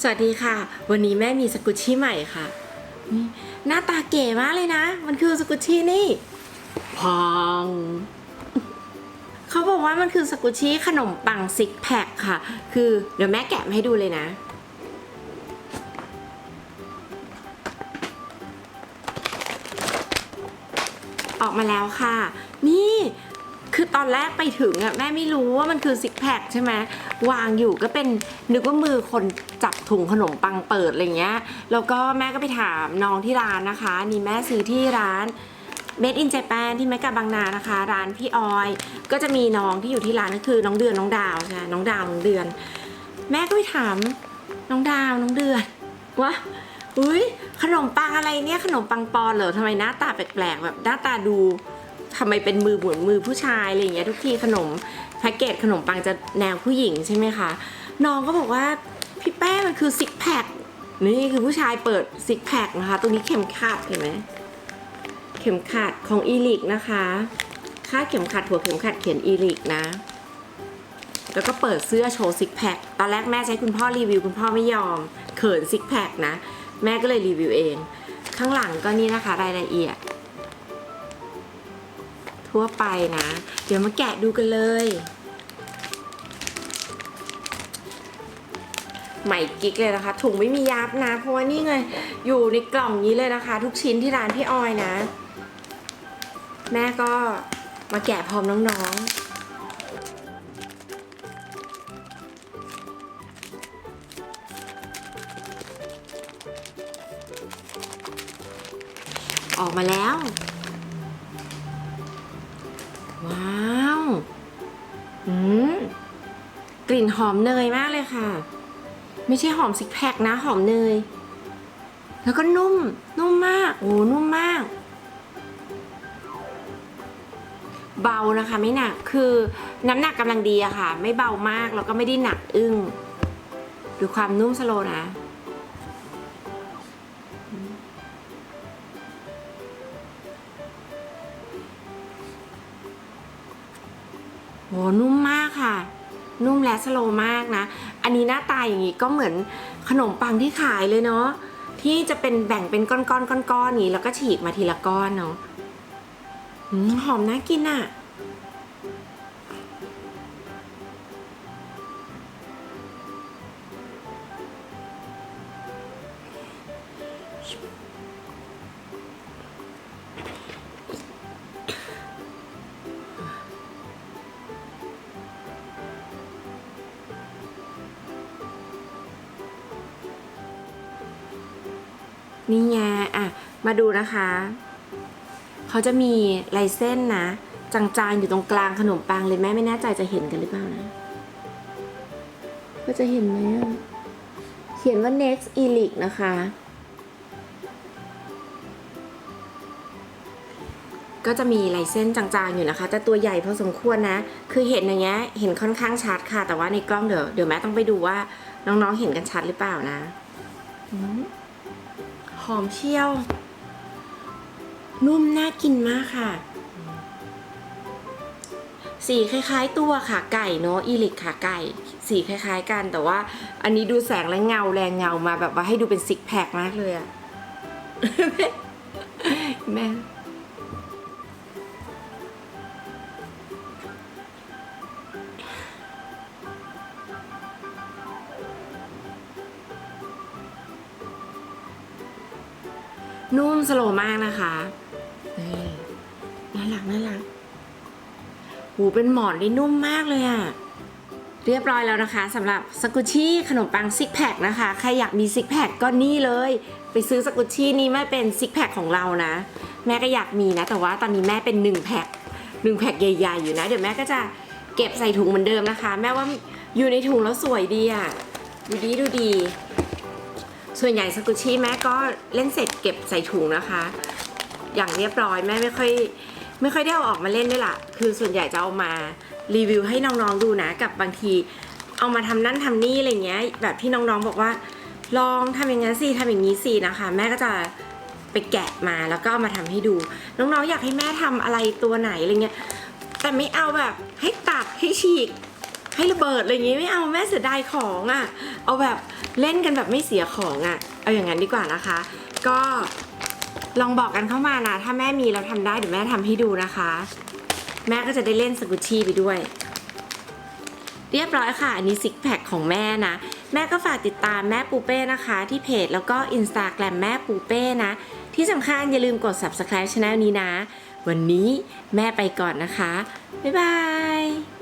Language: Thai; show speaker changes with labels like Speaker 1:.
Speaker 1: สวัสดีค่ะ วันนี้แม่มีสกุชชี่ใหม่ค่ะนี่หน้าตาเก๋มากเลยนะ มันคือสกุชชี่นี่พองเขาบอกว่ามันคือสกุชชี่ขนมปังซิกแพคค่ะ คือเดี๋ยวแม่แกะมาให้ดูเลยนะ ออกมาแล้วค่ะ นี่คือตอนแรกไปถึงอะแม่ไม่รู้ว่ามันคือซิกแพคใช่ไหมวางอยู่ก็เป็นนึกว่ามือคน จับถุงขนมปังเปิดอะไรเงี้ย แล้วก็แม่ก็ไปถามน้องที่ร้านนะคะ นี่แม่ซื้อที่ร้าน Made in Japan ที่แมกกาบางนานะคะ ร้านพี่ออย ก็จะมีน้องที่อยู่ที่ร้านก็คือน้องเดือนน้องดาวใช่ไหมน้องดาวน้องเดือน แม่ก็ไปถามน้องดาวน้องเดือนว่าอุ้ยขนมปังอะไรเนี่ยขนมปังปอนเหรอทำไมหน้าตาแปลกๆแบบหน้าตาดูทำไมเป็นมือเหมือนมือผู้ชายอะไรอย่างเงี้ยทุกทีขนมแพ็กเกจขนมปังจะแนวผู้หญิงใช่ไหมคะน้องก็บอกว่า พี่แป้มันคือซิกแพคนี่คือผู้ชายเปิดซิกแพคนะคะ ตรงนี้เข็มขัดเห็นไหมเข็มขัดของอีลิกนะคะค่าเข็มขัดหัวเข็มขัดเขียนอีลิกนะ แล้วก็เปิดเสื้อโชว์ซิกแพคตอนแรกแม่ใช้คุณพ่อรีวิวคุณพ่อไม่ยอม เขินซิกแพคนะ แม่ก็เลยรีวิวเอง ข้างหลังก็นี่นะคะรายละเอียด ทั่วไปนะ เดี๋ยวมาแกะดูกันเลย ใหม่กิ๊กเลยนะคะ ถุงไม่มียับนะ เพราะว่านี่ไง อยู่ในกล่องนี้เลยนะคะ ทุกชิ้นที่ร้านพี่ออยนะ แม่ก็มาแกะพร้อมน้องๆออกมาแล้ว ว้าว อืม กลิ่นหอมเนยมากเลยค่ะ ไม่ใช่หอมซิกแพคนะหอมเนย แล้วก็นุ่ม นุ่มมาก โอ้นุ่มมาก เบานะคะไม่หนัก คือน้ำหนักกำลังดีอะค่ะ ไม่เบามากแล้วก็ไม่ได้หนักอึ้งดูความนุ่มสโลนะโหนุ่มมากค่ะ นุ่มและสโลมากนะ อันนี้หน้าตาอย่างนี้ก็เหมือนขนมปังที่ขายเลยเนาะที่จะเป็นแบ่งเป็นก้อนๆก้อนๆอย่างนี้แล้วก็ฉีกมาทีละก้อนเนาะหอมน่ากินอะ่ะ นี่ไงอะ มาดูนะคะ เขาจะมีลายเส้นนะ จางๆ อยู่ตรงกลางขนมปังเลยแม่ไม่แน่ใจจะเห็นกันหรือเปล่านะ ก็จะเห็นไหมอะเขียนว่า next e l i c นะคะ ก็จะมีลายเส้นจางๆอยู่นะคะ แต่ตัวใหญ่พอสมควรนะ คือเห็นอย่างเงี้ย เห็นค่อนข้างชัดค่ะ แต่ว่าในกล้องเดี๋ยวเดี๋ยวแม่ต้องไปดูว่าน้องๆเห็นกันชัดหรือเปล่านะอื หอมเชี่ยว นุ่มน่ากินมากค่ะ สีคล้ายๆตัวขาไก่เนาะอีลิกขาไก่ สีคล้ายๆกันแต่ว่า อันนี้ดูแสงและเงาแรงเงามาแบบว่าให้ดูเป็นซิกแพคมากเลยอะแม่ นุ่มสโลมากนะคะนี่น่ารักน่ารักหูเป็นหมอนที่นุ่มมากเลยอะเรียบร้อยแล้วนะคะสำหรับสกุชี่ขนมปังซิกแพคนะคะใครอยากมีซิกแพคก็นี่เลย ไปซื้อสกุชี่นี้ไม่เป็นซิกแพคของเรานะ แม่ก็อยากมีนะ แต่ว่าตอนนี้แม่เป็นหนึ่งแพ็คหนึ่งแพ็คใหญ่ๆอยู่นะ เดี๋ยวแม่ก็จะเก็บใส่ถุงเหมือนเดิมนะคะ แม่ว่าอยู่ในถุงแล้วสวยดีอะดูดีดูดี ส่วนใหญ่สกุชี่แม่ก็เล่นเสร็จเก็บใส่ถุงนะคะ อย่างเรียบร้อยแม่ไม่ค่อยไม่ค่อยได้เอาออกมาเล่นด้วยล่ะ คือส่วนใหญ่จะเอามารีวิวให้น้องๆดูนะ กับบางทีเอามาทำนั่นทำนี่อะไรเงี้ย แบบที่น้องๆบอกว่า ลองทำอย่างนั้นสิทำอย่างนี้สินะคะ แม่ก็จะไปแกะมาแล้วก็เอามาทำให้ดู น้องๆอยากให้แม่ทำอะไรตัวไหนอะไรเงี้ย แต่ไม่เอาแบบให้ตัดให้ฉีก ให้ระเบิดอะไรอย่างงี้ไม่เอาแม่เสียดายของอะ่ะ เอาแบบเล่นกันแบบไม่เสียของอะ่ะ เอาอย่างนั้นดีกว่านะคะ ก็ลองบอกกันเข้ามานะถ้าแม่มีแล้วทำได้เดี๋ยวแม่ทำให้ดูนะคะ แม่ก็จะได้เล่นสกุชชี่ไปด้วย เรียบร้อยค่ะ อันนี้ซิกแพคของแม่นะ แม่ก็ฝากติดตามแม่ปูเป้นะคะ ที่เพจแล้วก็ Instagram แม่ปูเป้นะ ที่สำคัญอย่าลืมกด subscribe channel นี้นะ วันนี้แม่ไปก่อนนะคะ บ๊ายบาย